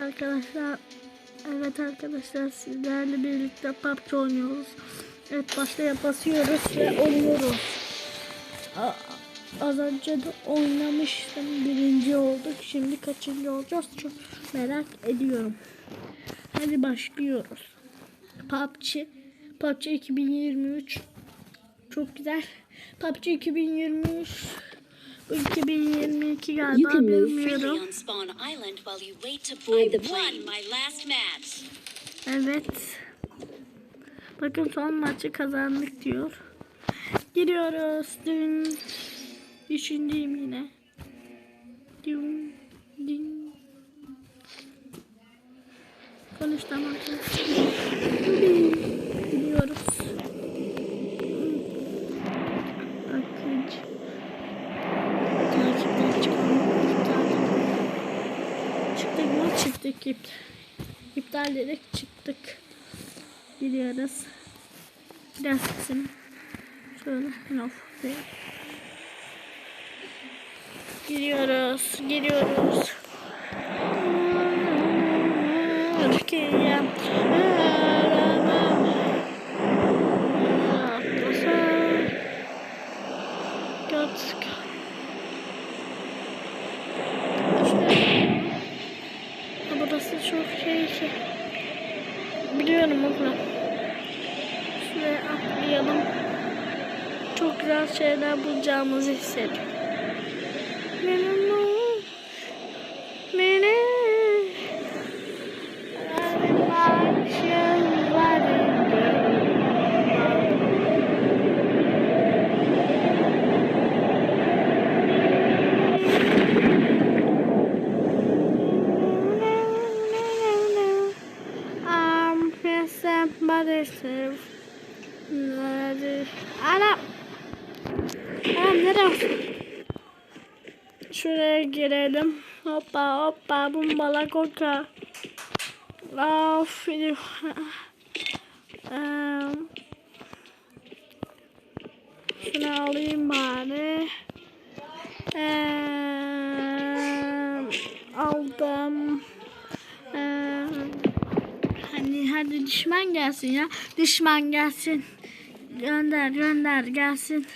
Arkadaşlar evet arkadaşlar sizlerle birlikte PUBG oynuyoruz. Evet başlaya basıyoruz ve oynuyoruz. Az önce de oynamıştım. Birinci olduk. Şimdi kaçıncı olacağız çok merak ediyorum. Hadi başlıyoruz. PUBG PUBG 2023 çok güzel. PUBG 2023 bu 2022 You galiba can move bilmiyorum. freely on Spawn Island while you wait to board the I plane. won my last match. Evet. Bakın son maçı kazandık diyor. Giriyoruz. Dün düşündüğüm yine. Dün, dün. Konuş tamam. Akıcı. Takipten çıkalım. Çıktık mı? Çıktık. İptal. Dedik çıktık. Gidiyoruz. Biraz kısım. Şöyle diye. Giriyoruz. Giriyoruz. Türkiye. Göt. Şöyle. Ha, Burası çok şey şey. Biliyorum abla. Şuraya atlayalım. Çok güzel şeyler bulacağımızı hissediyorum. Benim o- Beni Um, yes, somebody Anam nereye? Şuraya girelim. Hoppa hoppa bumbala koka. Of. Şunu alayım bari. Aldım. Hani hadi düşman gelsin ya. Düşman gelsin. Gönder gönder gelsin.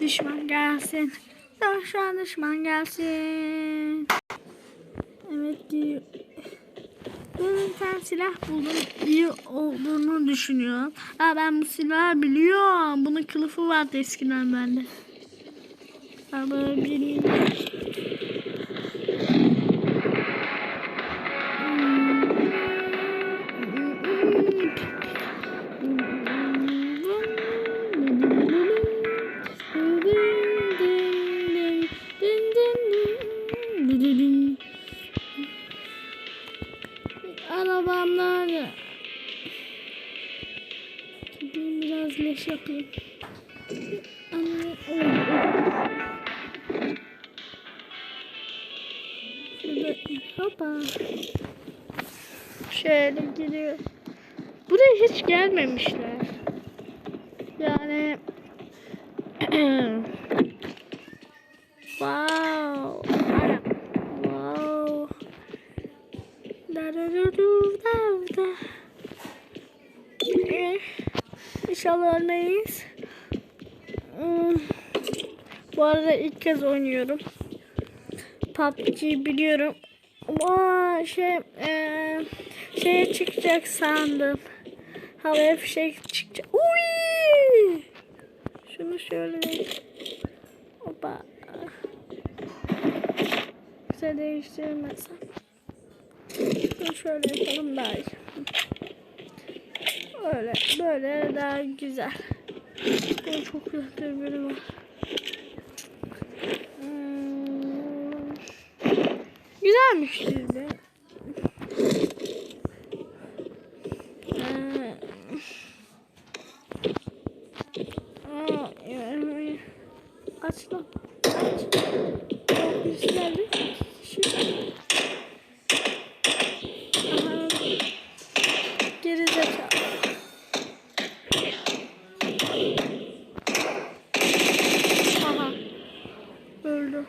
Düşman gelsin. Düşman düşman gelsin. Evet diyor. Ben silah buldum. İyi olduğunu düşünüyorum. Ha ben bu silahı biliyorum. Bunun kılıfı vardı eskiden bende. Ama bilmiyorum. Hoppa. Şöyle gidiyor. Buraya hiç gelmemişler. Yani wow. Wow. Da da da da İnşallah ölmeyiz. Hmm. Bu arada ilk kez oynuyorum. PUBG biliyorum. Aa, şey eee şeye çıkacak sandım. Havaya fişek çıkacak. Uy! Şunu şöyle Hoppa. Güzel değiştirmesem. Şunu şöyle yapalım daha. Öyle, böyle daha güzel. Bu çok güzel biri var. Hmm. Güzelmiş düzde. Ee, aa, yani- Aç lan. Aç. Çok güzeldi. Şu. Aha. Geri zekalı. Aha. Öldü.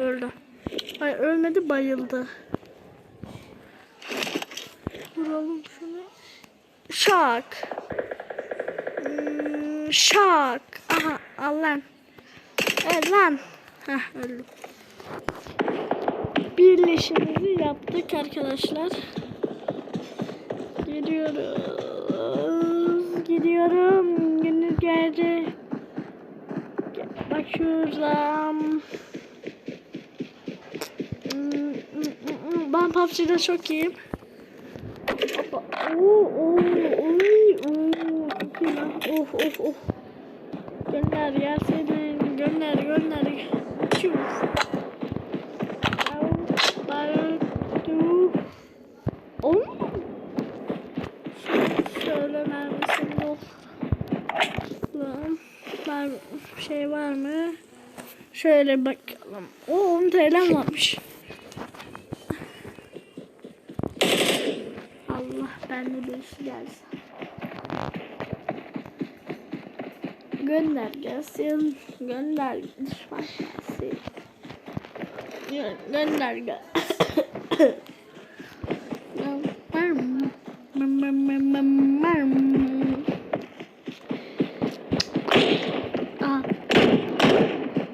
öldü. Ay ölmedi bayıldı. Vuralım şunu. Şak. Hmm, şak. Aha al lan. Lan. Heh öldüm. Birleşimizi yaptık arkadaşlar. Gidiyoruz. Gidiyorum. Günlük geldi. Bak Ben PUBG'de çok iyiyim. Hoppa. Oo, oo, oo. Of, of, of. Gönder gelsin. Gönder, gönder. Tu. Oo. Şöyle mermisini yok. Var şey var mı? Şöyle bakalım. O 10 TL varmış. Allah gelsin. Gönder gelsin. Gönder düşman gelsin. Gö- Gönder gel. Aa.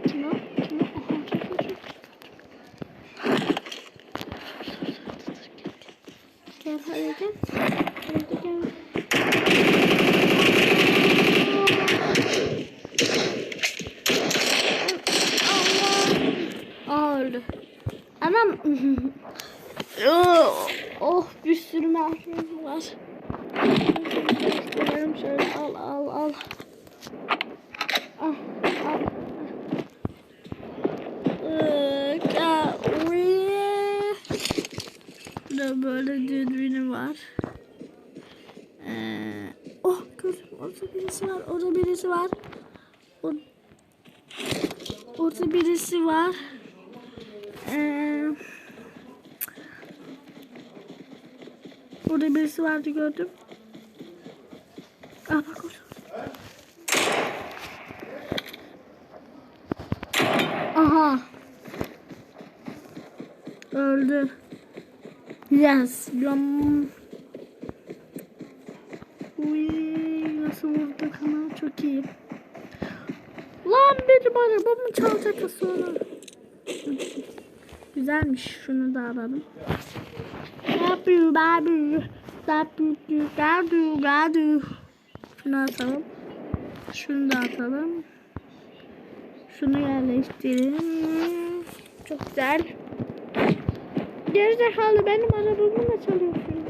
Kim o? Kim o? Aha, dur, dur, dur. Gel hadi gel. Hadi gel. Allah. Aa öldü. Anam. oh, oh mermim var. Şöyle al al al. Al al. Böyle dürbünü var. Ee, oh gördüm orada birisi var orada birisi var. Orada birisi var. Orada birisi vardı gördüm. Aa bak orada. Aha. Öldü. Yes. Yum. Uy, nasıl vurduk ama çok iyi. Lan benim arabamı çalacak sonra. Güzelmiş. Şunu da alalım. Gabu gadu gadu. Şunu atalım. Şunu da atalım. Şunu yerleştirelim. Çok güzel. Gerizekalı benim arabamı da çalıyorsun.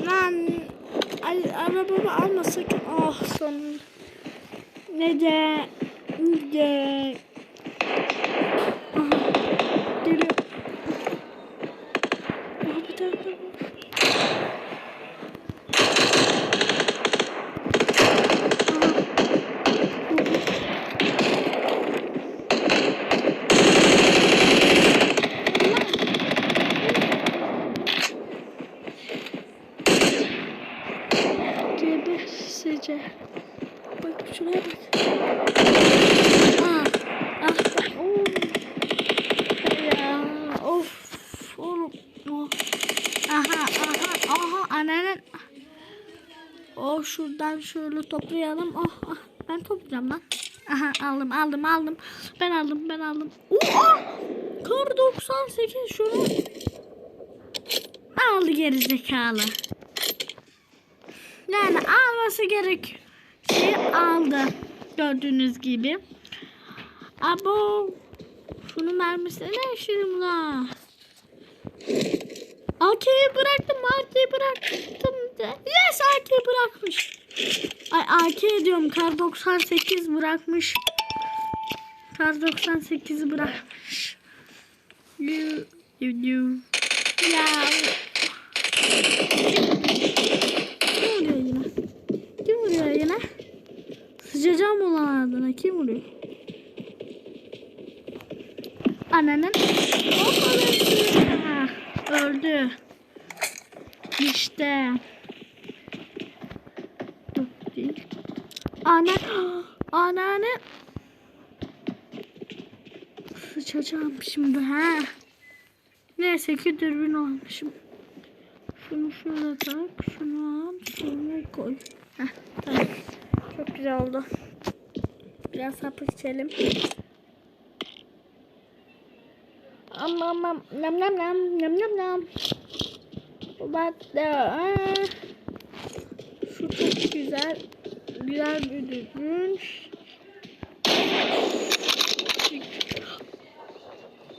Lan arabamı alma sakın. Ah sonunda. Ne de ne de. Aha, geliyor. Aha, bir tane daha var. Gebesice. Bak şuraya bak. Aa, ah bak. Oo. Ya of. Oğlum. Oh. Aha aha aha annenin. Oh şuradan şöyle toplayalım. Oh, ah, ben toplayacağım lan. Aha aldım aldım aldım. Ben aldım ben aldım. Oha! Kar 98 şunu. Aldı geri zekalı. Yani alması gerek şey aldı. Gördüğünüz gibi. Abo. Şunu mermisine şimdi la. AK'yi bıraktım. AK'yi bıraktım. De. Yes AK bırakmış. Ay AK diyorum. Kar 98 bırakmış. Kar 98 bırakmış. Ya. Neyse dürbün almışım. Şunu şöyle tak. Şunu al. Şunu koy. Heh, tamam. Çok güzel oldu. Biraz hapı içelim. Am am am nam nam nam nam nam nam. Bak da şu çok güzel güzel bir dürbün.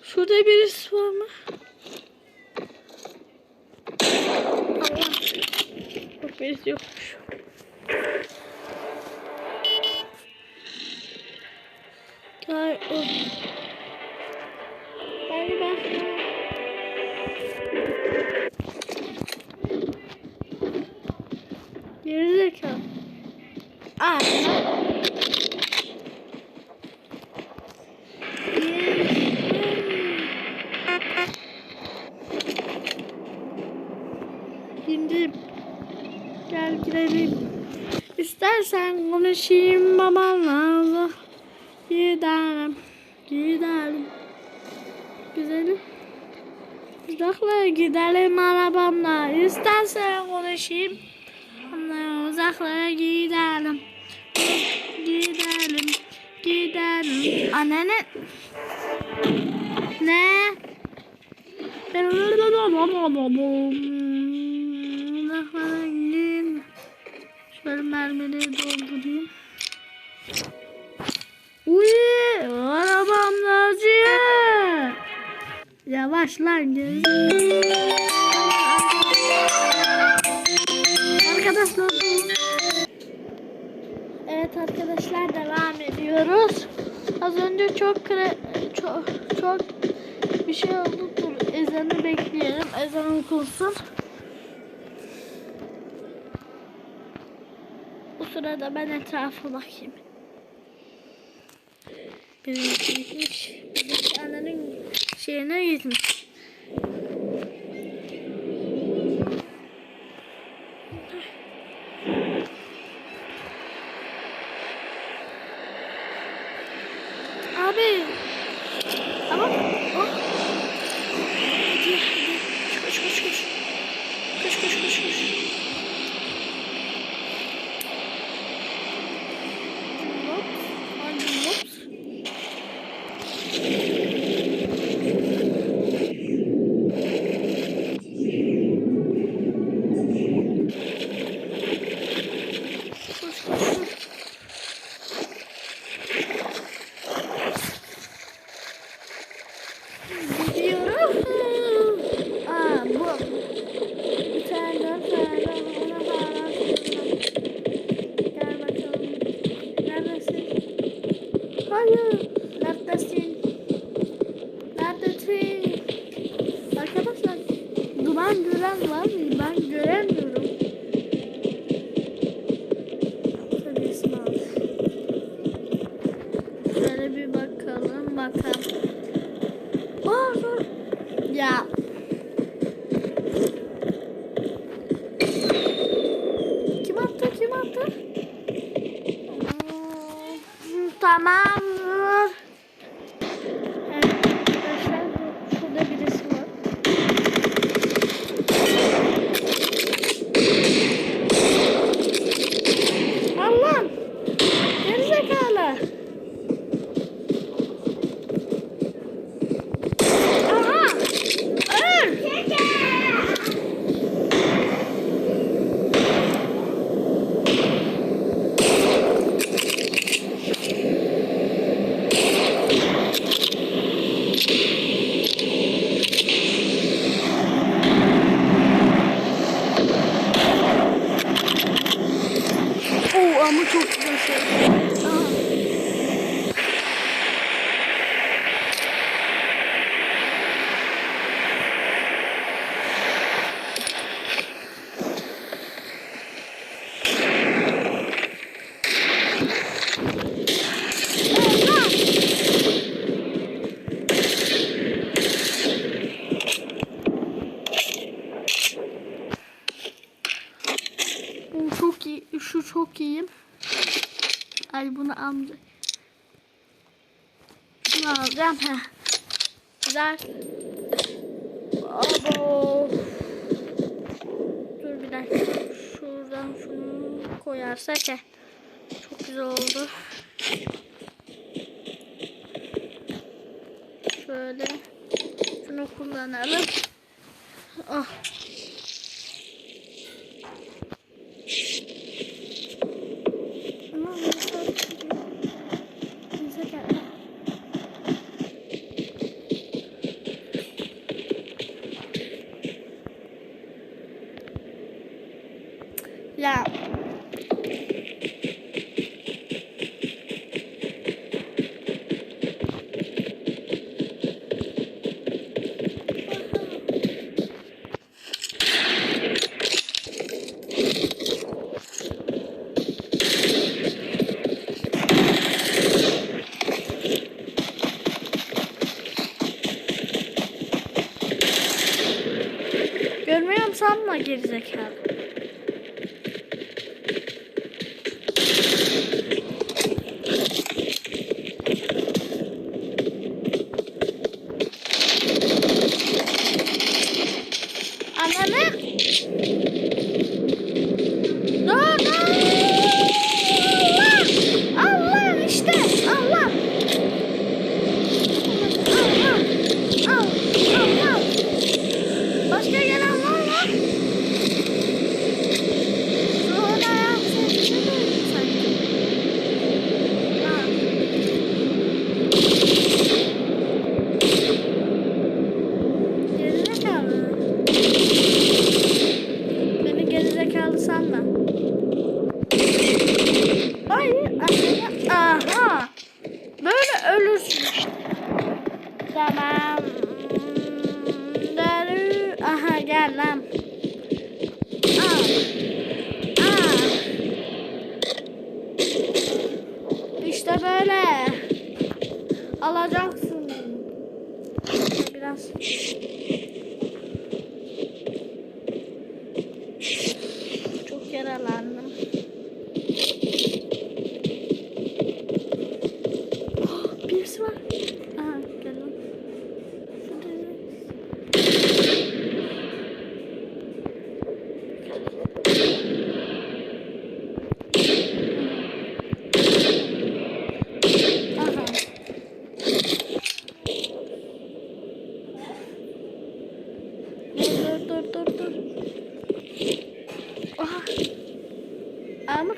Şurada birisi var mı? Allah. Birisi yokmuş. Gel o. Gel bak. Geri zekalı. Aa. İstersen konuşayım babanla. Gidelim. Gidelim. Güzelim. Uzaklara gidelim arabamla. İstersen konuşayım. Ama uzaklara gidelim. Gidelim. Gidelim. Anne ne? Ne? Uzaklara gidelim. Şöyle mermileri doldurayım. Uy, arabam Naciye. Yavaş lan. Arkadaşlar. Evet arkadaşlar devam ediyoruz. Az önce çok kre, çok çok bir şey oldu. Dur ezanı bekleyelim. Ezan okunsun. Sırada ben etrafa bakayım. Birisi gitmiş. Annenin şeyine gitmiş. Abi. Ama oh. Hadi hadi. Koş koş koş. Koş koş koş koş. Hop. Hadi hop. Koş koş koş. Gidiyorum. Aa bu. Bir tane dört tane ona bağlan. Gel bakalım. Neredesin? Hayır. Neredesin? Neredesin? Arkadaşlar duman gören var mı? Ben göremiyorum. Seviyesini al. Şöyle bir bakalım bakalım. Aa, dur. Ya. Kim attı? Kim attı? Hmm, Güzel. Abo. Dur bir dakika. Şuradan şunu koyarsak he. Çok güzel oldu. Şöyle şunu kullanalım. Ah. Oh. gives a cat. Vietnam.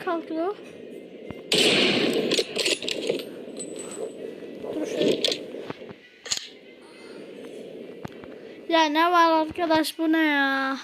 kalkıyor. Dur şöyle. Ya ne var arkadaş bu ne ya?